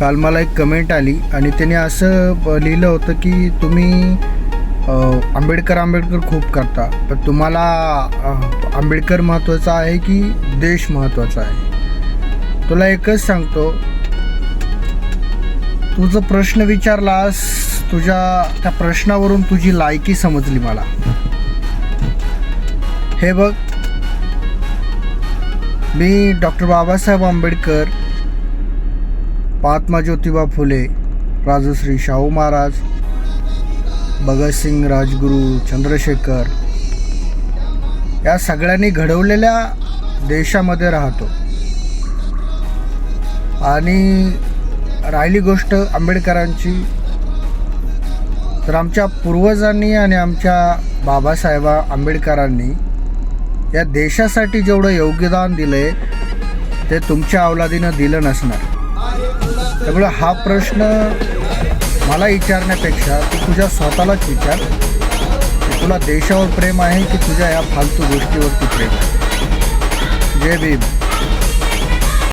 काल मला एक कमेंट आली आणि त्याने असं लिहिलं होतं की तुम्ही आंबेडकर आंबेडकर खूप करता पण तुम्हाला आंबेडकर महत्त्वाचा आहे की देश महत्त्वाचा आहे? तुला एकच सांगतो तू जो प्रश्न विचारलास तुझ्या त्या प्रश्नावरून तुझी लायकी समजली मला. हे बघ मी डॉक्टर बाबासाहेब आंबेडकर महात्मा ज्योतिबा फुले राजश्री शाहू महाराज भगतसिंग राजगुरू चंद्रशेखर या सगळ्यांनी घडवलेल्या देशामध्ये राहतो. आणि राहिली गोष्ट आंबेडकरांची तर आमच्या पूर्वजांनी आणि आमच्या बाबासाहेब आंबेडकरांनी या देशासाठी जेवढं योगदान दिलं आहे ते तुमच्या अवलादीनं दिलं नसणार. त्यामुळे हा प्रश्न मला विचारण्यापेक्षा तू तुझ्या स्वतःलाच विचार. की तुला देशावर प्रेम आहे की तुझ्या या फालतू गोष्टीवरती प्रेम आहे? जय भीम.